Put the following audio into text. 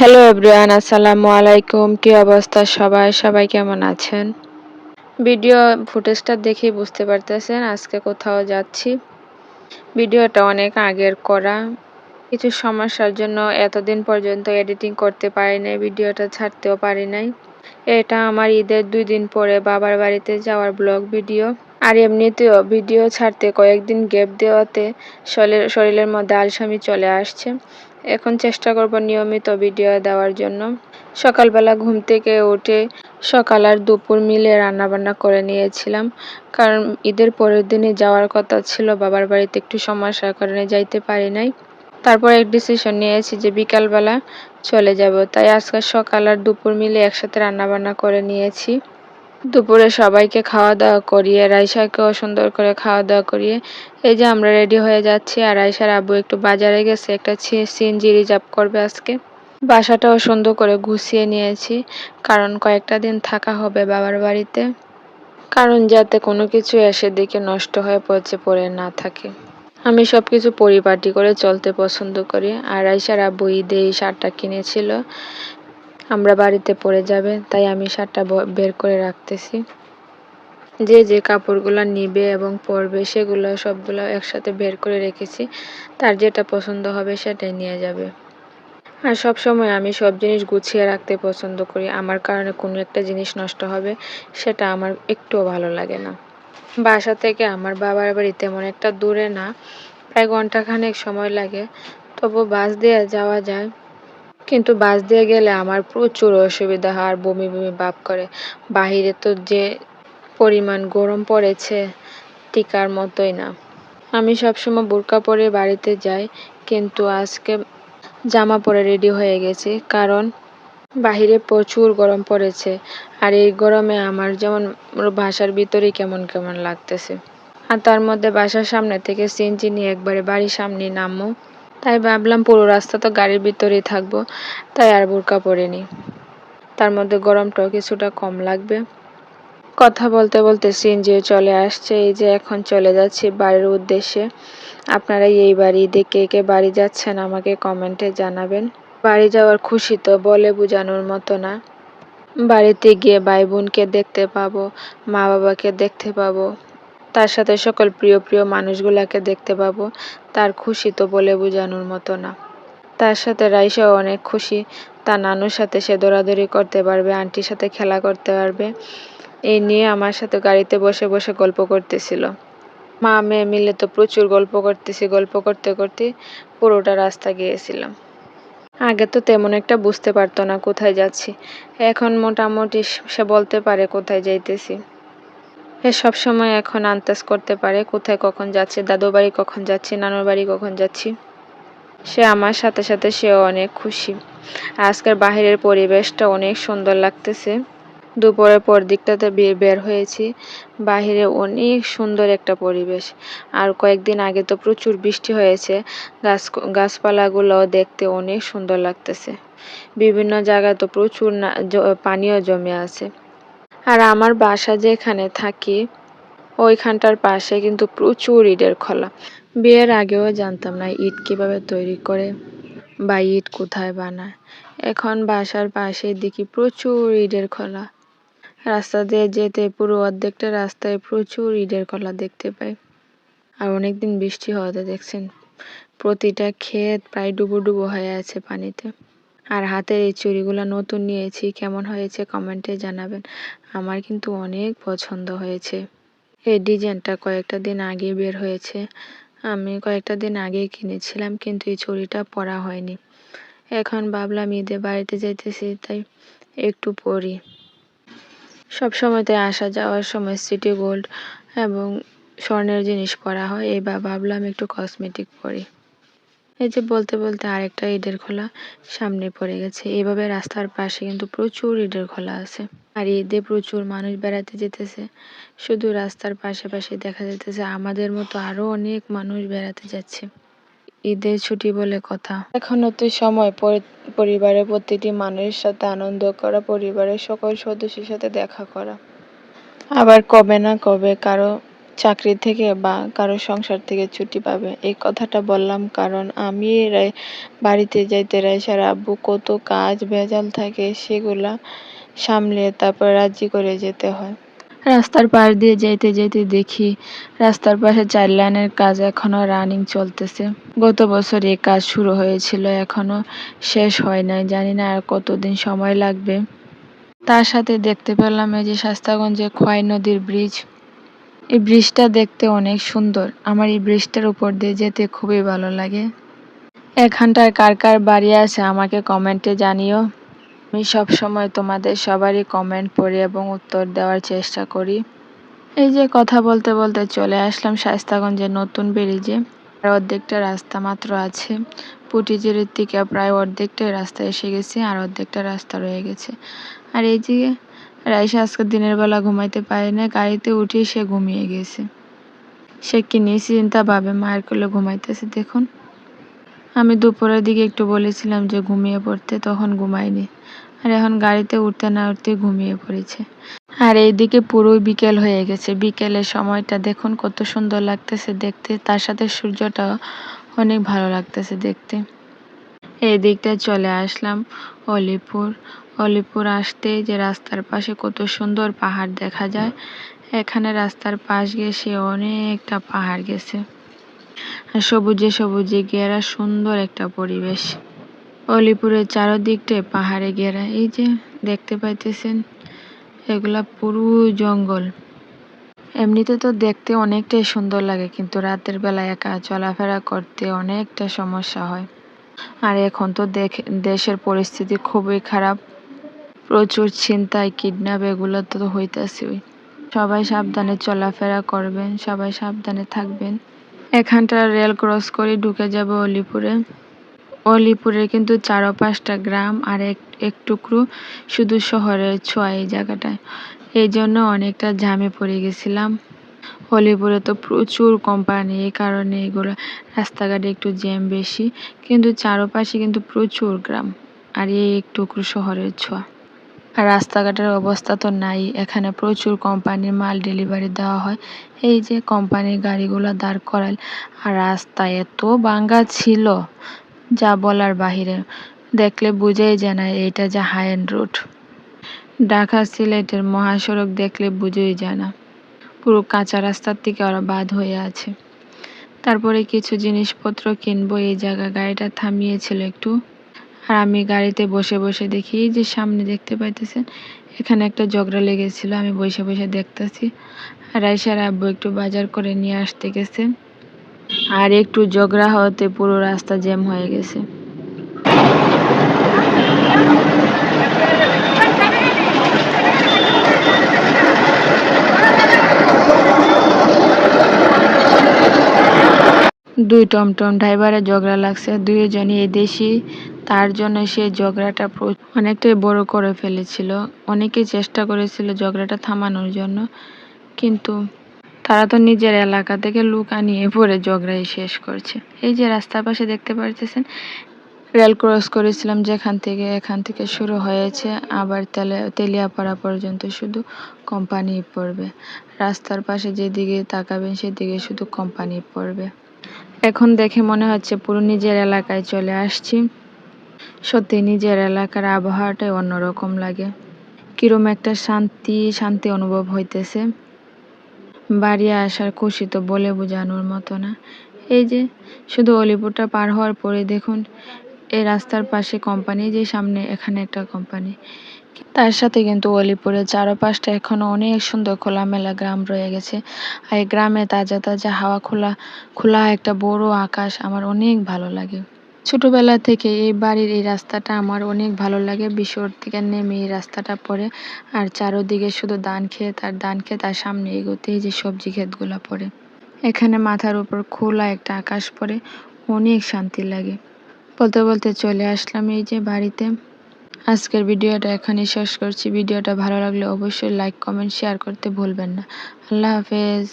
Hello everyone আসসালামু আলাইকুম কি অবস্থা সবাই? সবাই কেমন আছেন? ভিডিও ফুটেজটা দেখেই বুঝতে পারতেছেন আজকে কোথাও যাচ্ছি। ভিডিওটা অনেক আগের করা। কিছু সমস্যার জন্য এতদিন পর্যন্ত এডিটিং করতে পারি নাই, ভিডিওটা ছাড়তেও পারি নাই। এটা আমার ঈদের দুই দিন পরে বাবার বাড়িতে যাওয়ার ব্লগ ভিডিও। আর এমনিতেও ভিডিও ছাড়তে কয়েকদিন গ্যাপ দেওয়াতে শরীরের মধ্যে আলসামি চলে আসছে। এখন চেষ্টা করব নিয়মিত ভিডিও দেওয়ার জন্য। সকালবেলা ঘুম থেকে উঠে সকাল আর দুপুর মিলে রান্নাবান্না করে নিয়েছিলাম। কারণ ঈদের পরের দিনে যাওয়ার কথা ছিল, বাবার বাড়িতে একটু সমস্যার কারণে যাইতে পারি নাই। তারপর এক ডিসিশন নিয়েছি যে বিকালবেলা চলে যাব। তাই আজকে সকাল আর দুপুর মিলে একসাথে রান্নাবান্না করে নিয়েছি। দুপুরে সবাইকে খাওয়া দাওয়া করিয়ে রাইসাকেও সুন্দর করে খাওয়া দাওয়া করিয়ে, এই যে আমরা রেডি হয়ে যাচ্ছি আর রাইসার আব্বু একটু বাজারে গেছে, একটা সিএনজি রিজার্ভ করবে আজকে। বাসাটাও সুন্দর করে গুছিয়ে নিয়েছি, কারণ কয়েকটা দিন থাকা হবে বাবার বাড়িতে, কারণ যাতে কোনো কিছু এসে দিকে নষ্ট হয়ে পচে পড়ে না থাকে। আমি সব কিছু পরিপাটি করে চলতে পছন্দ করি, আর আইসার আব্বু ঈদে এই শার্টটা কিনেছিল। আমরা বাড়িতে পরে যাবে, তাই আমি শার্টটা বের করে রাখতেছি। যে যে কাপড়গুলো নিবে এবং পরবে, সেগুলো সবগুলো একসাথে বের করে রেখেছি। তার যেটা পছন্দ হবে সেটাই নিয়ে যাবে। আর সব সময় আমি সব জিনিস গুছিয়ে রাখতে পছন্দ করি। আমার কারণে কোনো একটা জিনিস নষ্ট হবে, সেটা আমার একটুও ভালো লাগে না। বাসা থেকে আমার বাবার বাড়ি তেমন একটা দূরে না, প্রায় ঘন্টাখানেক সময় লাগে। তবু বাস দিয়ে যাওয়া যায়। কিন্তু বাস দিয়ে গেলে আমার প্রচুর অসুবিধা হয় আর বমি বমি ভাব করে। বাহিরে তো যে পরিমাণ গরম পড়েছে, টিকার মতোই না। আমি সবসময় বোরকা পরে বাড়িতে যাই, কিন্তু আজকে জামা পরে রেডি হয়ে গেছি, কারণ বাহিরে প্রচুর গরম পড়েছে। আর এই গরমে আমার যেমন বাসার ভিতরেই কেমন কেমন লাগতেছে। আর তার মধ্যে বাসার সামনে থেকে সিনজি নিয়ে একবারে বাড়ির সামনে নামো তাই ভাবলাম পুরো রাস্তা তো গাড়ির ভিতরেই থাকব, তাই আর বোরকা পরিনি। তার মধ্যে গরমটাও কিছুটা কম লাগবে। কথা বলতে বলতে সিনজিও চলে আসছে, এই যে এখন চলে যাচ্ছি বাড়ির উদ্দেশ্যে। আপনারা এই বাড়ি দেখে কে বাড়ি যাচ্ছেন আমাকে কমেন্টে জানাবেন। বাড়ি যাওয়ার খুশি তো বলে বোঝানোর মতো না। বাড়িতে গিয়ে ভাই বোনকে দেখতে পাবো, মা বাবাকে দেখতে পাবো। তার সাথে সকল প্রিয় প্রিয় মানুষগুলাকে দেখতে পাবো। তার খুশি তো বলে বোঝানোর মতো না। তার সাথে রাইসাও অনেক খুশি। তার নানুর সাথে সে দৌড়াদৌড়ি করতে পারবে, আন্টির সাথে খেলা করতে পারবে। এই নিয়ে আমার সাথে গাড়িতে বসে বসে গল্প করতেছিল। মা মেয়ে মিলে তো প্রচুর গল্প করতেছি, গল্প করতে করতে পুরোটা রাস্তা গিয়েছিলাম। আগে তো তেমন একটা বুঝতে পারতো না কোথায় যাচ্ছি। এখন মোটামুটি সে বলতে পারে কোথায় যাইতেছি। সে সময় এখন আন্দাজ করতে পারে কোথায় কখন যাচ্ছে দাদু বাড়ি কখন যাচ্ছি, নানুর বাড়ি কখন যাচ্ছি। সে আমার সাথে সাথে সেও অনেক খুশি। আজকের বাহিরের পরিবেশটা অনেক সুন্দর লাগতেছে। দুপুরের পর দিকটাতে বের হয়েছি। বাহিরে অনেক সুন্দর একটা পরিবেশ। আর কয়েকদিন আগে তো প্রচুর বৃষ্টি হয়েছে। গাছ গাছপালাগুলো দেখতে অনেক সুন্দর লাগতেছে। বিভিন্ন জায়গায় তো প্রচুর পানিও জমে আছে। আর আমার বাসা যেখানে থাকি, ওইখানটার পাশে কিন্তু প্রচুর ইটের খোলা। বিয়ের আগেও জানতাম না ইট কীভাবে তৈরি করে বা ইট কোথায় বানায়। এখন বাসার পাশে দেখি প্রচুর ইটের খোলা। রাস্তা দিয়ে যেতে পুরো অর্ধেকটা রাস্তায় প্রচুর ইটের খোলা দেখতে পাই। আর অনেকদিন বৃষ্টি হওয়াতে দেখছেন, প্রতিটা ক্ষেত প্রায় ডুবো ডুবো হয়ে আছে পানিতে। আর হাতের এই চুড়িগুলো নতুন নিয়েছি, কেমন হয়েছে কমেন্টে জানাবেন। আমার কিন্তু অনেক পছন্দ হয়েছে। এই ডিজাইনটা কয়েকটা দিন আগে বের হয়েছে। আমি কয়েকটা দিন আগে কিনেছিলাম, কিন্তু এই চুড়িটা পরা হয়নি। এখন ভাবলাম ঈদে বাড়িতে যাইতেছি, তাই একটু পরি। সব সময়তে আসা যাওয়ার সময় সিটি গোল্ড এবং স্বর্ণের জিনিস পরা হয়, এবার ভাবলাম একটু কসমেটিক পরি। এই যে বলতে বলতে আরেকটা ইটের খোলা সামনে পড়ে গেছে। এইভাবে রাস্তার পাশে কিন্তু প্রচুর ইটের খোলা আছে। আর ঈদে প্রচুর মানুষ বেড়াতে যেতেছে। শুধু রাস্তার পাশে পাশে দেখা যেতেছে আমাদের মতো আরও অনেক মানুষ বেড়াতে যাচ্ছে। ঈদের ছুটি বলে কথা। এখনও তো সময় পরিবারের প্রতিটি মানুষের সাথে আনন্দ করা, পরিবারের সকল সদস্যের সাথে দেখা করা। আবার কবে না কবে কারও চাকরি থেকে বা কারও সংসার থেকে ছুটি পাবে। এই কথাটা বললাম কারণ আমি বাড়িতে যাইতে রাইসার আব্বু কত কাজ ভেজাল থাকে সেগুলা সামলে তারপর রাজি করে যেতে হয়। রাস্তার পাশ দিয়ে যেতে যেতে দেখি রাস্তার পাশে চার লাইনের কাজ এখনও রানিং চলতেছে। গত বছর এই কাজ শুরু হয়েছিল, এখনও শেষ হয় নাই, জানি না আর কতদিন সময় লাগবে। তার সাথে দেখতে পেলাম এই যে শাস্তাগঞ্জে খোয়াই নদীর ব্রিজ। এই ব্রিজটা দেখতে অনেক সুন্দর। আমার এই ব্রিজটার উপর দিয়ে যেতে খুবই ভালো লাগে। এখানটায় কার কার বাড়ি আছে আমাকে কমেন্টে জানিও। আমি সব সময় তোমাদের সবারই কমেন্ট পড়ি এবং উত্তর দেওয়ার চেষ্টা করি। এই যে কথা বলতে বলতে চলে আসলাম শাস্তাগঞ্জের নতুন ব্রিজে। আর অর্ধেকটা রাস্তা মাত্র আছে। পুটিজেরির থেকে প্রায় অর্ধেকটাই রাস্তা এসে গেছে আর অর্ধেকটা রাস্তা রয়ে গেছে। আর এই যে রাইসা আজকে দিনের বেলা ঘুমাইতে পারে না গাড়িতে উঠে সে ঘুমিয়ে গেছে। সে কি নিশ্চিন্তা ভাবে মায়ের কোলে ঘুমাইতেছে, দেখুন। আমি দুপুরের দিকে একটু বলেছিলাম যে ঘুমিয়ে পড়তে, তখন ঘুমায়নি। আর এখন গাড়িতে উঠতে না উঠতে ঘুমিয়ে পড়েছে। আর এইদিকে পুরোই বিকেল হয়ে গেছে। বিকেলের সময়টা দেখুন কত সুন্দর লাগতেছে দেখতে, তার সাথে সূর্যটাও অনেক ভালো লাগতেছে দেখতে। এই দিকটায় চলে আসলাম অলিপুর। অলিপুর আসতে যে রাস্তার পাশে কত সুন্দর পাহাড় দেখা যায়, এখানে রাস্তার পাশ গেছে অনেকটা পাহাড় গেছে। সবুজে সবুজে ঘেরা সুন্দর একটা পরিবেশ। অলিপুরের চারদিকটায় পাহাড়ে ঘেরা। এই যে দেখতে পাইতেছেন, এগুলা পুরো জঙ্গল। এমনিতে তো দেখতে অনেকটাই সুন্দর লাগে, কিন্তু রাতের বেলা একা চলাফেরা করতে অনেকটা সমস্যা হয়। আর এখন তো দেশের পরিস্থিতি খুবই খারাপ। প্রচুর ছিনতাই, কিডন্যাপ, এগুলো তো হইতেছেই। সবাই সাবধানে চলাফেরা করবেন, সবাই সাবধানে থাকবেন। এখানটা রেল ক্রস করে ঢুকে যাবে অলিপুরে। অলিপুরে কিন্তু চারো পাঁচটা গ্রাম আর এক এক টুকরো শুধু শহরের ছোঁয়া এই জায়গাটায়। এই জন্য অনেকটা ঝামে পড়ে গেছিলাম। অলিপুরে তো প্রচুর কোম্পানি, এই কারণে এগুলো রাস্তাঘাটে একটু জ্যাম বেশি, কিন্তু চারপাশে কিন্তু প্রচুর গ্রাম আর এই এক টুকরো শহরের ছোঁয়া। আর রাস্তাঘাটের অবস্থা তো নাই। এখানে প্রচুর কোম্পানির মাল ডেলিভারি দেওয়া হয়। এই যে কোম্পানির গাড়িগুলো দাঁড় করাল আর রাস্তা এত বাঙ্গা ছিল, যা বলার বাহিরে। দেখলে বুঝেই যায় না, এইটা যে হাই এন্ড রোড ঢাকা সিলেটের মহাসড়ক দেখলে বুঝেই যায় না। পুরো কাঁচা রাস্তার থেকে ওরা বাদ হয়ে আছে। তারপরে কিছু জিনিসপত্র কিনবো, এই জায়গা গাড়িটা থামিয়েছিল একটু। আর আমি গাড়িতে বসে বসে দেখি যে সামনে দেখতে পাইতেছেন, এখানে একটা ঝগড়া লেগেছিল, আমি বসে বসে দেখতেছি। আর আব্বু একটু বাজার করে নিয়ে আসতে গেছে। আর একটু ঝগড়া হওয়াতে পুরো রাস্তা জ্যাম হয়ে গেছে। দুই টমটম ড্রাইভারের ঝগড়া লাগছে। দুইজনই দেশি, তার জন্য সে ঝগড়াটা অনেকটাই বড় করে ফেলেছিল। অনেকেই চেষ্টা করেছিল ঝগড়াটা থামানোর জন্য, কিন্তু তারা তো নিজের এলাকা থেকে লুক আনিয়ে পরে ঝগড়াই শেষ করছে। এই যে রাস্তার পাশে দেখতে পারতেছেন, রেল ক্রস করেছিলাম যেখান থেকে এখান থেকে শুরু হয়েছে। আবার তেলে, তেলিয়াপাড়া পর্যন্ত শুধু কোম্পানি পড়বে। রাস্তার পাশে যেদিকে তাকাবেন সেদিকে শুধু কোম্পানি পড়বে। এখন দেখে মনে হচ্ছে পুরো নিজের এলাকায় চলে আসছি। সত্যি নিজের এলাকার আবহাওয়াটাই অন্যরকম লাগে। কিরম একটা শান্তি শান্তি অনুভব হইতেছে। বাড়ি আসার খুশি তো বলে বোঝানোর মতো না। এই যে, শুধু অলিপুরটা পার হওয়ার পরে দেখুন এই রাস্তার পাশে কোম্পানি যে সামনে এখানে একটা কোম্পানি তার সাথে কিন্তু অলিপুরের চারপাশটা এখনও অনেক সুন্দর খোলামেলা গ্রাম রয়ে গেছে। আর এই গ্রামে তাজা তাজা হাওয়া খোলা খোলা একটা বড় আকাশ আমার অনেক ভালো লাগে। ছোটবেলা থেকে এই বাড়ির এই রাস্তাটা আমার অনেক ভালো লাগে। বিশ্বর থেকে নেমে এই রাস্তাটা পড়ে, আর চারোদিকে শুধু ধান ক্ষেত আর ধান ক্ষেত আর সামনে এগোতে যে সবজি ক্ষেতগুলো পড়ে। এখানে মাথার উপর খোলা একটা আকাশ পড়ে, অনেক শান্তি লাগে। বলতে বলতে চলে আসলাম এই যে বাড়িতে। আজকের ভিডিওটা এখানে শেষ করছি। ভিডিওটা ভালো লাগলে অবশ্যই লাইক কমেন্ট শেয়ার করতে ভুলবেন না। আল্লাহ হাফেজ।